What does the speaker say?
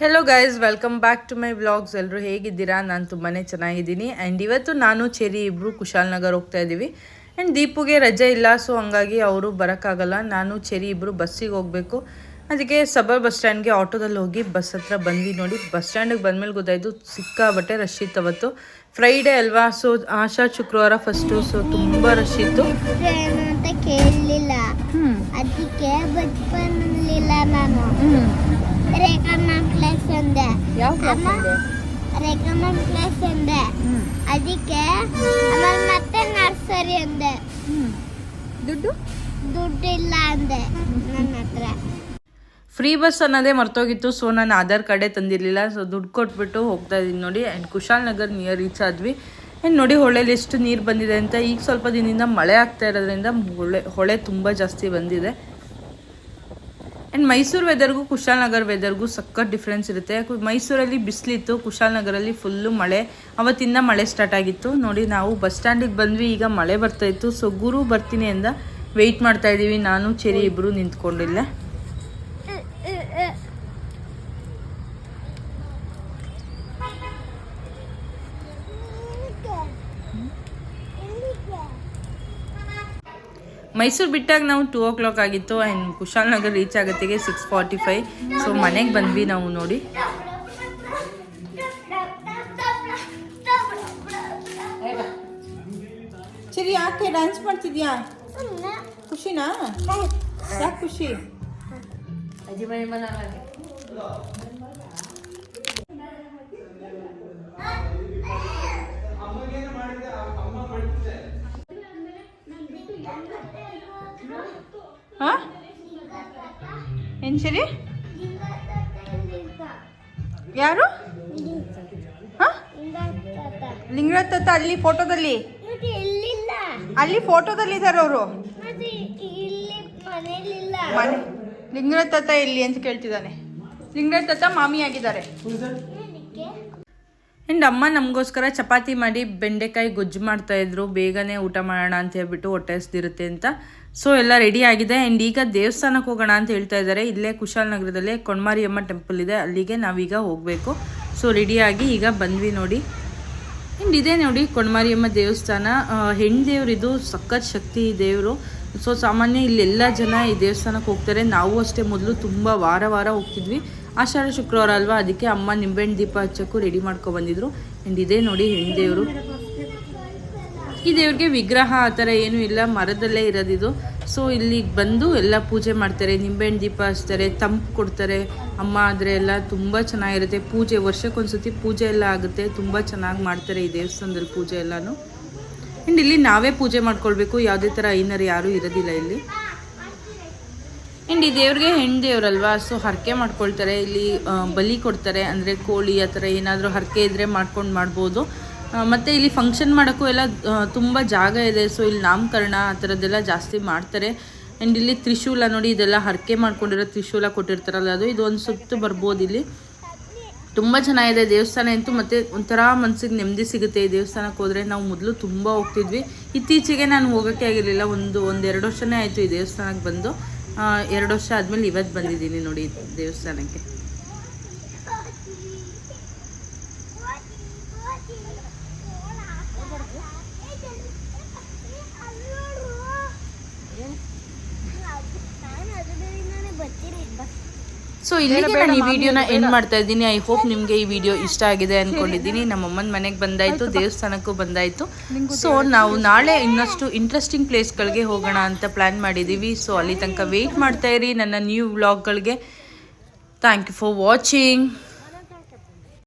Hello guys welcome back to my vlogs ಎಲ್ಲರೂ ಹೇಗಿದ್ದೀರಾ? ನಾನು ತುಂಬಾ ಚೆನ್ನಾಗಿದ್ದೀನಿ. ಆ್ಯಂಡ್ ಇವತ್ತು ನಾನು ಚೆರಿ ಇಬ್ಬರು ಕುಶಾಲ್ನಗರ್ ಹೋಗ್ತಾ ಇದ್ದೀವಿ. ಆ್ಯಂಡ್ ದೀಪುಗೆ ರಜೆ ಇಲ್ಲ ಸೊ ಹಂಗಾಗಿ ಅವರು ಬರೋಕ್ಕಾಗಲ್ಲ. ನಾನು ಚೆರಿ ಇಬ್ಬರು ಬಸ್ಸಿಗೆ ಹೋಗಬೇಕು. ಅದಕ್ಕೆ ಸಬರ್ ಬಸ್ ಸ್ಟ್ಯಾಂಡ್ಗೆ ಆಟೋದಲ್ಲಿ ಹೋಗಿ ಬಸ್ ಹತ್ರ ಬಂದ್ವಿ ನೋಡಿ. ಬಸ್ ಸ್ಟ್ಯಾಂಡಿಗೆ ಬಂದಮೇಲೆ ಗೊತ್ತಾಯಿತು ಸಿಕ್ಕಾಬಟ್ಟೆ ರಶ್ ಇತ್ತು ಅವತ್ತು. ಫ್ರೈಡೇ ಅಲ್ವಾ? ಸೊ ಆಶಾ ಶುಕ್ರವಾರ ಫಸ್ಟು ಸೊ ತುಂಬ ರಶ್ ಇತ್ತು. ಕೇಳಲಿಲ್ಲ. ಅದಕ್ಕೆ ಬಸ್ ನಾನು. ರೇಖಮ್ಮ ಪ್ಲೇಸ್ ಅಂದೆ ಯಾವ ಅಂದೆ ರೇಖಮ್ಮ ಪ್ಲೇಸ್ ಅಂದೆ ಅದಕ್ಕೆ ಆಮೇಲೆ ಮತ್ತೆ ನರ್ಸರಿ ಅಂದೆ. ದುಡ್ಡು? ದುಡ್ಡಿಲ್ಲ ಅಂದೆ ನನ್ನ ಹತ್ರ. ಫ್ರೀ ಬಸ್ ಅನ್ನೋದೇ ಮರ್ತೋಗಿತ್ತು ಸೊ ನಾನು ಆಧಾರ್ ಕಾರ್ಡೇ ತಂದಿರಲಿಲ್ಲ. ಸೊ ದುಡ್ಡು ಕೊಟ್ಬಿಟ್ಟು ಹೋಗ್ತಾ ಇದ್ದೀನಿ ನೋಡಿ. And Kushal Nagar near reach ಆದ್ವಿ. ಆ್ಯಂಡ್ ನೋಡಿ ಹೊಳೆಲಿ ಎಷ್ಟು ನೀರು ಬಂದಿದೆ ಅಂತ. ಈಗ ಸ್ವಲ್ಪ ದಿನದಿಂದ ಮಳೆ ಆಗ್ತಾ ಇರೋದ್ರಿಂದ ಹೊಳೆ ಹೊಳೆ ತುಂಬ ಜಾಸ್ತಿ ಬಂದಿದೆ. ಆ್ಯಂಡ್ ಮೈಸೂರು ವೆದರ್ಗೂ ಕುಶಾಲನಗರ್ ವೆದರ್ಗೂ ಸಖತ್ ಡಿಫ್ರೆನ್ಸ್ ಇರುತ್ತೆ. ಮೈಸೂರಲ್ಲಿ ಬಿಸಿಲಿತ್ತು ಕುಶಾಲನಗರಲ್ಲಿ ಫುಲ್ಲು ಮಳೆ. ಅವತ್ತಿಂದ ಮಳೆ ಸ್ಟಾರ್ಟ್ ಆಗಿತ್ತು. ನೋಡಿ, ನಾವು ಬಸ್ ಸ್ಟ್ಯಾಂಡಿಗೆ ಬಂದ್ವಿ, ಈಗ ಮಳೆ ಬರ್ತಾ ಇತ್ತು. ಸೊ ಗುರು ಬರ್ತೀನಿ ಅಂದ. ವೆಯ್ಟ್ ಮಾಡ್ತಾ ಇದ್ದೀವಿ ನಾನು ಚೆರಿ ಇಬ್ಬರು ನಿಂತ್ಕೊಂಡಿಲ್ಲ. ಮೈಸೂರು ಬಿಟ್ಟಾಗ ನಾವು ಟೂ ಓ ಕ್ಲಾಕ್ ಆಗಿತ್ತು ಆ್ಯಂಡ್ ಕುಶಾಲನಗರ್ ರೀಚ್ ಆಗೋತ್ತಿಗೆ ಸಿಕ್ಸ್ ಫಾರ್ಟಿ ಫೈವ್ ಸೊ ಮನೆಗೆ ಬಂದ್ವಿ ನಾವು ನೋಡಿ. ಸರಿ ಯಾಕೆ ಡ್ಯಾನ್ಸ್ ಮಾಡ್ತಿದ್ಯಾ? ಖುಷಿನಾ? ಯಾಕೆ ಖುಷಿ? ಹಾ? ಏನು ಸರಿ? ಯಾರು? ಹಾ? ಲಿಂಗರಾಜ್ ತಾತ ಅಲ್ಲಿ ಫೋಟೋದಲ್ಲಿ? ಅಲ್ಲಿ ಫೋಟೋದಲ್ಲಿ ಇದ್ದಾರೆ ಅವರು. ಮನೆ ಲಿಂಗರಾಜ್ ತಾತ ಎಲ್ಲಿ ಅಂತ ಕೇಳ್ತಿದ್ದಾನೆ. ಲಿಂಗರಾಜ್ ತಾತ ಮಾಮಿ ಆಗಿದ್ದಾರೆ ಆ್ಯಂಡ್ ಅಮ್ಮ ನಮಗೋಸ್ಕರ ಚಪಾತಿ ಮಾಡಿ ಬೆಂಡೆಕಾಯಿ ಗೊಜ್ಜು ಮಾಡ್ತಾ ಇದ್ರು. ಬೇಗನೆ ಊಟ ಮಾಡೋಣ ಅಂತ ಹೇಳ್ಬಿಟ್ಟು ಹೊಟ್ಟೆ ಹಸ್ದಿರುತ್ತೆ ಅಂತ. ಸೊ ಎಲ್ಲ ರೆಡಿ ಆಗಿದೆ. ಆ್ಯಂಡ್ ಈಗ ದೇವಸ್ಥಾನಕ್ಕೆ ಹೋಗೋಣ ಅಂತ ಹೇಳ್ತಾ ಇದ್ದಾರೆ. ಇಲ್ಲೇ ಕುಶಾಲನಗರದಲ್ಲೇ ಕೊಣ್ಮಾರಿಯಮ್ಮ ಟೆಂಪಲ್ ಇದೆ. ಅಲ್ಲಿಗೆ ನಾವೀಗ ಹೋಗಬೇಕು. ಸೊ ರೆಡಿಯಾಗಿ ಈಗ ಬಂದ್ವಿ ನೋಡಿ. ಆ್ಯಂಡ್ ಇದೇ ನೋಡಿ ಕೊಣ್ಮಾರಿಯಮ್ಮ ದೇವಸ್ಥಾನ. ಹೆಣ್ಣು ದೇವ್ರಿದು ಸಖತ್ ಶಕ್ತಿ ದೇವರು. ಸೊ ಸಾಮಾನ್ಯ ಇಲ್ಲೆಲ್ಲ ಜನ ಈ ದೇವಸ್ಥಾನಕ್ಕೆ ಹೋಗ್ತಾರೆ. ನಾವು ಅಷ್ಟೇ ಮೊದಲು ತುಂಬ ವಾರ ವಾರ ಹೋಗ್ತಿದ್ವಿ. ಆಷಾಢ ಶುಕ್ರವಾರ ಅಲ್ವಾ? ಅದಕ್ಕೆ ಅಮ್ಮ ನಿಂಬೆಹಣ್ಣು ದೀಪ ಹಚ್ಚೋಕ್ಕೂ ರೆಡಿ ಮಾಡ್ಕೊ ಬಂದಿದ್ರು. ಆ್ಯಂಡ್ ಇದೇ ನೋಡಿ ಹೆಣ್ಣು ಈ ದೇವ್ರಿಗೆ ವಿಗ್ರಹ ಆ ಥರ ಏನೂ ಇಲ್ಲ. ಮರದಲ್ಲೇ ಇರೋದಿದು ಸೊ ಇಲ್ಲಿಗೆ ಬಂದು ಎಲ್ಲ ಪೂಜೆ ಮಾಡ್ತಾರೆ. ನಿಂಬೆಹಣ್ಣು ದೀಪ ಹಚ್ತಾರೆ, ತಂಪು ಕೊಡ್ತಾರೆ. ಅಮ್ಮ ಆದರೆ ಎಲ್ಲ ತುಂಬ ಚೆನ್ನಾಗಿರುತ್ತೆ. ಪೂಜೆ, ವರ್ಷಕ್ಕೊಂದ್ಸತಿ ಪೂಜೆ ಎಲ್ಲ ಆಗುತ್ತೆ. ತುಂಬ ಚೆನ್ನಾಗಿ ಮಾಡ್ತಾರೆ ಈ ದೇವಸ್ಥಾನದಲ್ಲಿ ಪೂಜೆ ಎಲ್ಲನೂ. ಆ್ಯಂಡ್ ಇಲ್ಲಿ ನಾವೇ ಪೂಜೆ ಮಾಡ್ಕೊಳ್ಬೇಕು. ಯಾವುದೇ ಥರ ಐನರ್ ಯಾರೂ ಇರೋದಿಲ್ಲ ಇಲ್ಲಿ. ಆ್ಯಂಡ್ ಈ ದೇವ್ರಿಗೆ ಹೆಣ್ಣು ದೇವ್ರಲ್ವಾ? ಸೊ ಹರಕೆ ಮಾಡ್ಕೊಳ್ತಾರೆ. ಇಲ್ಲಿ ಬಲಿ ಕೊಡ್ತಾರೆ. ಅಂದರೆ ಕೋಳಿ ಆ ಥರ ಏನಾದರೂ ಹರಕೆ ಇದ್ದರೆ ಮಾಡ್ಕೊಂಡು ಮಾಡ್ಬೋದು. ಮತ್ತು ಇಲ್ಲಿ ಫಂಕ್ಷನ್ ಮಾಡೋಕ್ಕೂ ಎಲ್ಲ ತುಂಬ ಜಾಗ ಇದೆ. ಸೊ ಇಲ್ಲಿ ನಾಮಕರಣ ಆ ಥರದ್ದೆಲ್ಲ ಜಾಸ್ತಿ ಮಾಡ್ತಾರೆ. ಆ್ಯಂಡ್ ಇಲ್ಲಿ ತ್ರಿಶೂಲ ನೋಡಿ, ಇದೆಲ್ಲ ಹರಕೆ ಮಾಡ್ಕೊಂಡಿರೋ ತ್ರಿಶೂಲ ಕೊಟ್ಟಿರ್ತಾರಲ್ಲ, ಅದು ಇದು ಒಂದು ಸುತ್ತು ಬರ್ಬೋದು ಇಲ್ಲಿ. ತುಂಬ ಚೆನ್ನಾಗಿದೆ ದೇವಸ್ಥಾನ ಅಂತೂ, ಮತ್ತೆ ಒಂಥರ ಮನಸ್ಸಿಗೆ ನೆಮ್ಮದಿ ಸಿಗುತ್ತೆ ಈ ದೇವಸ್ಥಾನಕ್ಕೆ ಹೋದರೆ. ನಾವು ಮೊದಲು ತುಂಬ ಹೋಗ್ತಿದ್ವಿ. ಇತ್ತೀಚೆಗೆ ನಾನು ಹೋಗೋಕ್ಕೆ ಆಗಿರಲಿಲ್ಲ. ಒಂದು, ಒಂದೆರಡು ವರ್ಷನೇ ಆಯಿತು ಈ ದೇವಸ್ಥಾನಕ್ಕೆ ಬಂದು. ಎರಡು ವರ್ಷ ಆದಮೇಲೆ ಇವತ್ತು ಬಂದಿದ್ದೀನಿ ನೋಡಿ ದೇವಸ್ಥಾನಕ್ಕೆ. ಸೊ ಇಲ್ಲಿಗೆ ನಾನು ಈ ವಿಡಿಯೋನ ಎಂಡ್ ಮಾಡ್ತಾ ಇದ್ದೀನಿ. ಐ ಹೋಪ್ ನಿಮಗೆ ಈ ವಿಡಿಯೋ ಇಷ್ಟ ಆಗಿದೆ ಅನ್ಕೊಂಡಿದ್ದೀನಿ. ನಮ್ಮ ಅಮ್ಮನ ಮನೆಗೆ ಬಂದಾಯಿತು ದೇವಸ್ಥಾನಕ್ಕೂ ಬಂದಾಯಿತು. ಸೊ ನಾವು ನಾಳೆ ಇನ್ನಷ್ಟು ಇಂಟ್ರೆಸ್ಟಿಂಗ್ ಪ್ಲೇಸ್ಗಳಿಗೆ ಹೋಗೋಣ ಅಂತ ಪ್ಲ್ಯಾನ್ ಮಾಡಿದ್ದೀವಿ ಸೊ ಅಲ್ಲಿ ತನಕ ವೆಯ್ಟ್ ಮಾಡ್ತಾ ಇರಿ. ನನ್ನ ನ್ಯೂ ವ್ಲಾಗ್ಗಳಿಗೆ ಥ್ಯಾಂಕ್ ಯು ಫಾರ್ ವಾಚಿಂಗ್